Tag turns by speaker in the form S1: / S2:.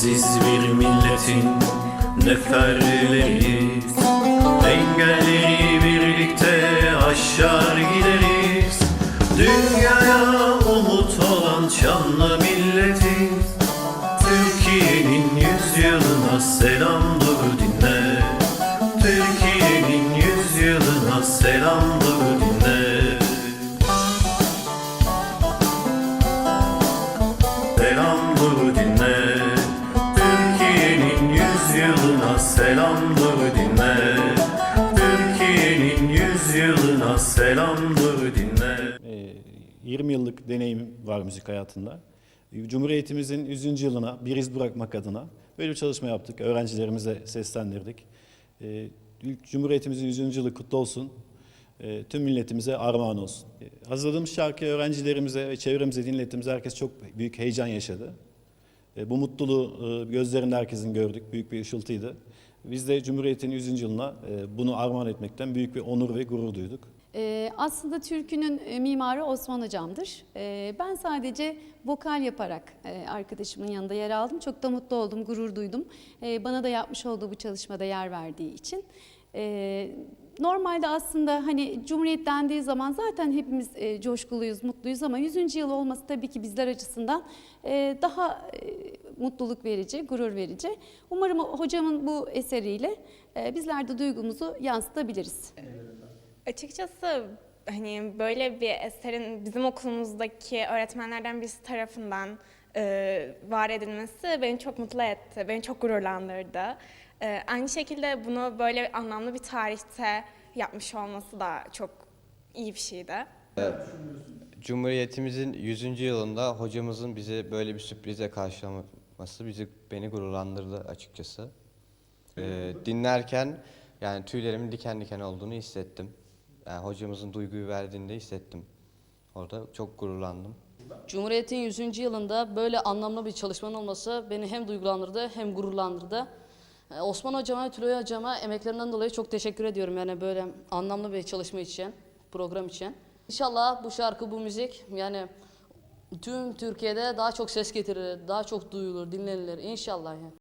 S1: Aziz bir milletin neferleriyiz. Engelleri birlikte aşar gideriz. Dünyaya umut olan şanlı milletiz. Türkiye'nin yüzyılına selam dur dinle. Türkiye'nin yüzyılına selam dur dinle. Selam dur dinle yüzyılına selam dur dinle Türkiye'nin yüzyılına selam dur dinle
S2: Ee, 20 yıllık deneyimim var müzik hayatında. Cumhuriyetimizin 100. yılına bir iz bırakmak adına böyle bir çalışma yaptık. Öğrencilerimize seslendirdik. Ee, Cumhuriyetimizin 100. yılı kutlu olsun. Ee, Tüm milletimize armağan olsun. Ee, Hazırladığımız şarkı öğrencilerimize ve çevremize dinlettiğimizde herkes çok büyük heyecan yaşadı. Ee, Bu mutluluğu e, gözlerinde herkesin gördük. Büyük bir ışıltıydı. Biz de Cumhuriyet'in 100. yılına e, bunu armağan etmekten büyük bir onur ve gurur duyduk.
S3: Ee, aslında türkünün e, mimarı Osman Hocam'dır. Ben sadece vokal yaparak e, arkadaşımın yanında yer aldım. Çok da mutlu oldum, gurur duydum. Bana da yapmış olduğu bu çalışmada yer verdiği için. Normalde aslında hani Cumhuriyet dendiği zaman zaten hepimiz e, coşkuluyuz, mutluyuz ama 100. yıl olması tabii ki bizler açısından e, daha e, mutluluk verici, gurur verici. Umarım hocamın bu eseriyle e, bizler de duygumuzu yansıtabiliriz.
S4: Açıkçası hani böyle bir eserin bizim okulumuzdaki öğretmenlerden birisi tarafından e, var edilmesi beni çok mutlu etti, beni çok gururlandırdı. E, aynı şekilde bunu böyle anlamlı bir tarihte yapmış olması da çok iyi bir şeydi.
S5: Cumhuriyetimizin 100. yılında hocamızın bizi böyle bir sürprize karşılaması bizi beni gururlandırdı açıkçası. Ee, dinlerken yani tüylerimin diken diken olduğunu hissettim. Yani hocamızın duyguyu verdiğinde hissettim. Orada çok gururlandım.
S6: Cumhuriyet'in 100. yılında böyle anlamlı bir çalışmanın olması beni hem duygulandırdı hem gururlandırdı. Ee, Osman hocama ve Tülay hocama emeklerinden dolayı çok teşekkür ediyorum yani böyle anlamlı bir çalışma için, program için. İnşallah bu şarkı, bu müzik yani tüm Türkiye'de daha çok ses getirir, daha çok duyulur, dinlenilir inşallah yani.